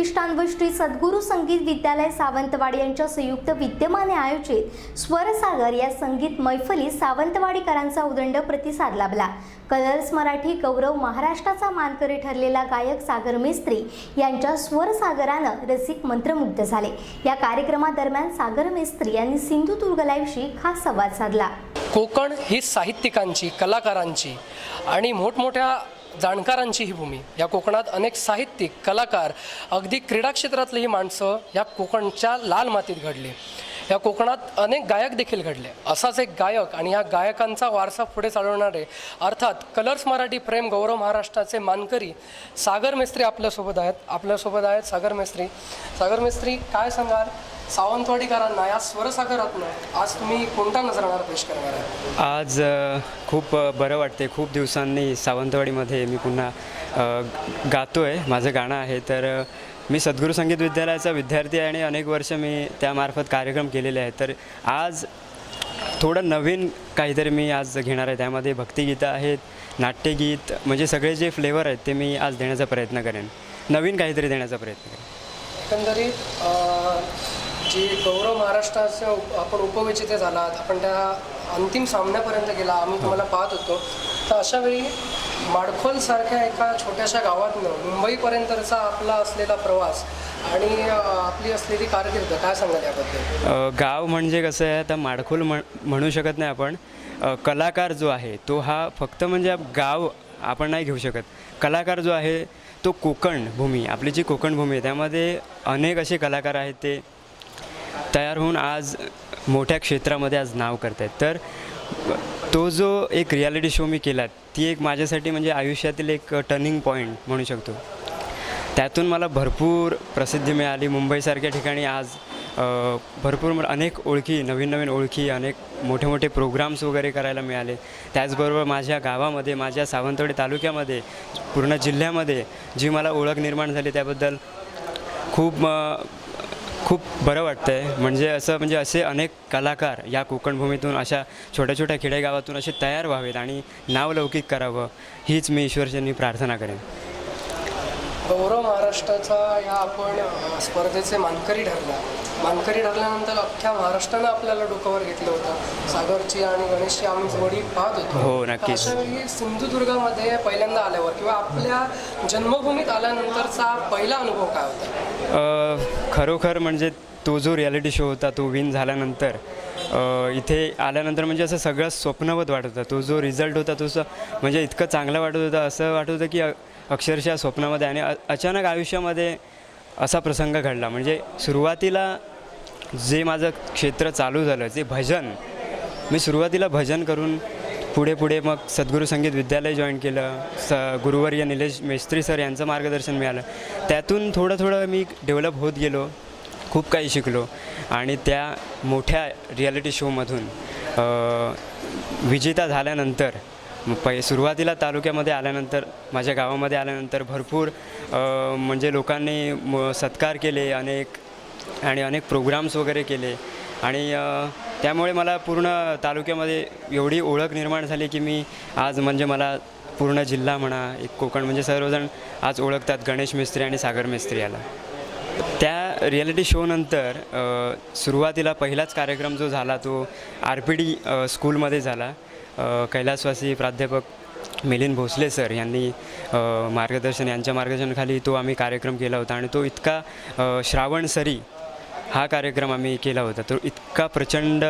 प्रतिष्ठान व श्री सद्गुरू संगीत विद्यालय सावंतवाडी यांच्या संयुक्त विद्यमाने आयोजित स्वरसागर या संगीत मैफलीत सावंतवाडीकरांचा उदंड प्रतिसाद लाभला. कलर्स मराठी गौरव महाराष्ट्राचा मानकरी ठरलेला गायक सागर मेस्त्री यांच्या स्वरसागरानं रसिक मंत्रमुग्ध झाले. या कार्यक्रमादरम्यान सागर मेस्त्री यांनी सिंधुदुर्ग लाईव्हशी खास संवाद साधला. कोकण ही साहित्यिकांची कलाकारांची आणि मोठमोठ्या जाणकारांची ही भूमी. या कोकणात अनेक साहित्यिक कलाकार अगदी क्रीडा क्षेत्रातली ही माणसं या कोकणच्या लाल मातीत घडली. या कोकणात अनेक गायक देखील घडले. असाच एक गायक आणि या गायकांचा वारसा पुढे चालवणारे अर्थात कलर्स मराठी प्रेम गौरव महाराष्ट्राचे मानकरी सागर मेस्त्री आपल्यासोबत आहेत. आपल्यासोबत आहेत सागर मेस्त्री. सागर मेस्त्री काय सांगाल? सावंतवाडीकरांना या स्वरसागरातनं आज तुम्ही कोणता नजराणार पेश करणार आहे आज खूप बरं वाटते खूप दिवसांनी सावंतवाडीमध्ये मी पुन्हा गातो आहे माझं गाणं आहे. तर मी सद्गुरू संगीत विद्यालयाचा विद्यार्थी आहे आणि अनेक वर्ष मी त्यामार्फत कार्यक्रम केलेले आहेत. तर आज थोडं नवीन काहीतरी मी आज घेणार आहे. त्यामध्ये भक्तिगीतं आहेत नाट्यगीत म्हणजे सगळे जे फ्लेवर आहेत ते मी आज देण्याचा प्रयत्न करेन. नवीन काहीतरी देण्याचा प्रयत्न करेन. एकंदरीत जी गौरव महाराष्ट्राचे आपण उपविजेते झालात आपण त्या अंतिम सामन्यापर्यंत गेला आम्ही तुम्हाला पाहत होतो. तर अशा वेळी माडखोलसारख्या एका छोट्याशा गावातनं मुंबईपर्यंतचा आपला असलेला प्रवास आणि आपली असलेली कारकीर्द काय सांगाल याबद्दल? गाव म्हणजे कसं आहे आता माडखोल म्हण म्हणू शकत नाही आपण. कलाकार जो आहे तो हा फक्त म्हणजे गाव आपण नाही घेऊ शकत. कलाकार जो आहे तो कोकण भूमी आपली जी कोकण भूमी आहे त्यामध्ये अनेक असे कलाकार आहेत ते. तयार होऊन आज मोठ्या क्षेत्रामध्ये आज नाव करत आहेत तर तो जो एक रियालिटी शो मी केला ती एक माझ्यासाठी म्हणजे आयुष्यातील एक टर्निंग पॉईंट म्हणू शकतो. त्यातून मला भरपूर प्रसिद्धी मिळाली. मुंबईसारख्या ठिकाणी आज भरपूर अनेक ओळखी नवीन नवीन ओळखी अनेक मोठे मोठे प्रोग्राम्स वगैरे करायला मिळाले. त्याचबरोबर माझ्या गावामध्ये माझ्या सावंतवाडी तालुक्यामध्ये पूर्ण जिल्ह्यामध्ये जी मला ओळख निर्माण झाली त्याबद्दल खूप खूप बरं वाटतं आहे म्हणजे असं म्हणजे असे अनेक कलाकार या कोकणभूमीतून अशा छोट्या छोट्या खेडेगावातून असे तयार व्हावेत आणि नावलौकिक करावं हीच मी ईश्वरचरणी प्रार्थना करेन. गौरव महाराष्ट्राचा या आपण स्पर्धेचे मानकरी ठरला. मानकरी ठरल्यानंतर अख्ख्या महाराष्ट्रानं आपल्याला डोक्यावर घेतलं होतं. सागरची आणि गणेशची आम्ही जोडी पाहत होतो. हो, नक्कीच. अशा वेळी सिंधुदुर्गामध्ये पहिल्यांदा आल्यावर किंवा आपल्या जन्मभूमीत आल्यानंतरचा पहिला अनुभव काय होता? अ, खरोखर म्हणजे तो जो रियालिटी शो होता तो विन झाल्यानंतर अ, इथे आल्यानंतर म्हणजे असं सगळं स्वप्नवत वाटत होता. तो जो रिझल्ट होता तो असं म्हणजे इतकं चांगलं वाटत होतं असं वाटत होतं की अ- अक्षरशः स्वप्नामध्ये आणि अचानक आयुष्यामध्ये असा प्रसंग घडला. म्हणजे सुरुवातीला जे माझं क्षेत्र चालू झालं जे भजन मी सुरुवातीला भजन करून पुढे पुढे मग सद्गुरू संगीत विद्यालय जॉईन केलं स गुरुवर्य निलेश मेस्त्री सर यांचं मार्गदर्शन मिळालं. त्यातून थोडं थोडं मी डेव्हलप होत गेलो खूप काही शिकलो. आणि त्या मोठ्या रियालिटी शोमधून विजेता झाल्यानंतर मग पै सुरुवातीला तालुक्यामध्ये आल्यानंतर माझ्या गावामध्ये आल्यानंतर भरपूर म्हणजे लोकांनी म सत्कार केले अनेक आणि अनेक प्रोग्राम्स वगैरे केले. आणि त्यामुळे मला पूर्ण तालुक्यामध्ये एवढी ओळख निर्माण झाली की मी आज म्हणजे मला पूर्ण जिल्हा म्हणा एक कोकण म्हणजे सर्वजण आज ओळखतात गणेश मिस्त्री आणि सागर मिस्त्री याला. त्या रियालिटी शोनंतर सुरुवातीला पहिलाच कार्यक्रम जो झाला तो आर पी डी स्कूलमध्ये झाला. कैलासवासी प्राध्यापक मिलिंद भोसले सर यांनी मार्गदर्शन यांच्या मार्गदर्शनाखाली तो आम्ही कार्यक्रम केला होता आणि तो इतका श्रावण सरी हा कार्यक्रम आम्ही केला होता. तो इतका प्रचंड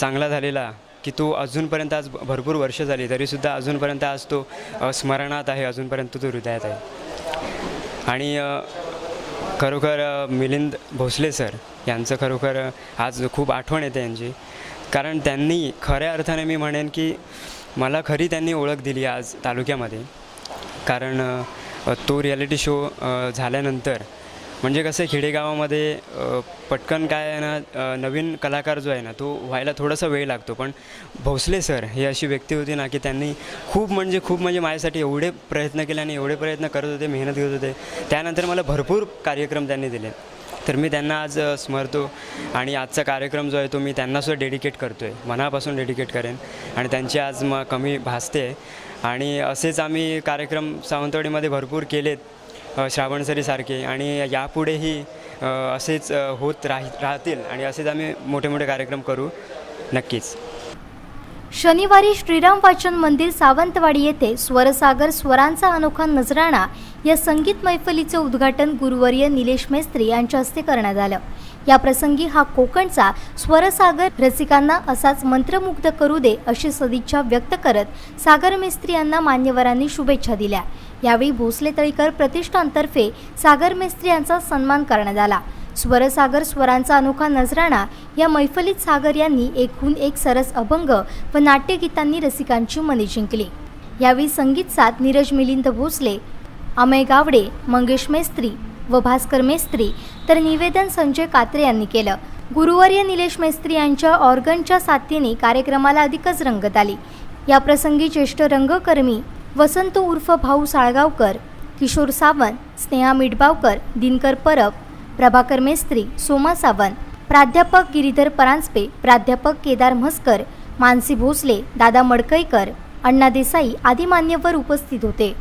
चांगला झालेला की तो अजूनपर्यंत आज भरपूर वर्ष झाली तरीसुद्धा अजूनपर्यंत आज तो स्मरणात आहे अजूनपर्यंत तो हृदयात आहे. आणि खरोखर मिलिंद भोसले सर यांचं खरोखर आज खूप आठवण येते यांची. कारण त्यांनी खऱ्या अर्थाने मी म्हणेन की मला खरी त्यांनी ओळख दिली आज तालुक्यामध्ये. कारण तो रियालिटी शो झाल्यानंतर म्हणजे कसं खेडेगावामध्ये पटकन काय आहे ना नवीन कलाकार जो आहे ना तो व्हायला थोडासा वेळ लागतो. पण भोसले सर ही अशी व्यक्ती होती ना की त्यांनी खूप म्हणजे खूप म्हणजे माझ्यासाठी एवढे प्रयत्न केले आणि एवढे प्रयत्न करत होते मेहनत घेत होते. त्यानंतर मला भरपूर कार्यक्रम त्यांनी दिले. तर मी त्यांना आज स्मरतो आणि आजचा कार्यक्रम जो आहे तो मी त्यांनासुद्धा डेडिकेट करतो आहे मनापासून डेडिकेट करेन आणि त्यांची आज म कमी भासते. आणि असेच आम्ही कार्यक्रम सावंतवाडीमध्ये भरपूर केलेत श्रावणसरीसारखे आणि यापुढेही असेच होत राह राहतील आणि असेच आम्ही मोठे मोठे कार्यक्रम करू. नक्कीच. शनिवारी श्रीराम वाचन मंदिर सावंतवाडी येथे स्वरसागर स्वरांचा अनोखा नजराणा या संगीत मैफलीचे उद्घाटन गुरुवर्य निलेश मेस्त्री यांच्या हस्ते करण्यात आलं. या प्रसंगी हा कोकणचा स्वरसागर रसिकांना असाच मंत्रमुग्ध करू दे अशी सदिच्छा व्यक्त करत सागर मेस्त्री यांना मान्यवरांनी शुभेच्छा दिल्या. यावेळी भोसले तळीकर प्रतिष्ठानतर्फे सागर मेस्त्री यांचा सन्मान करण्यात आला. स्वरसागर स्वरांचा अनोखा नजराणा या मैफलीत सागर यांनी एकूण एक सरस अभंग व नाट्यगीतांनी रसिकांची मने जिंकली. यावेळी संगीत साथ नीरज मिलिंद भोसले अमय गावडे मंगेश मेस्त्री व भास्कर मेस्त्री तर निवेदन संजय कात्रे यांनी केलं. गुरुवर्य निलेश मेस्त्री यांच्या ऑर्गनच्या साथीने कार्यक्रमाला अधिकच रंगत आली. या प्रसंगी ज्येष्ठ रंगकर्मी वसंत उर्फ भाऊ साळगावकर किशोर सावंत स्नेहा मिडबावकर दिनकर परब प्रभाकर मेस्त्री सोमा सावंत प्राध्यापक गिरीधर परांजपे प्राध्यापक केदार म्हसकर मानसी भोसले दादा मडकईकर अण्णा देसाई आदी मान्यवर उपस्थित होते.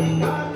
God.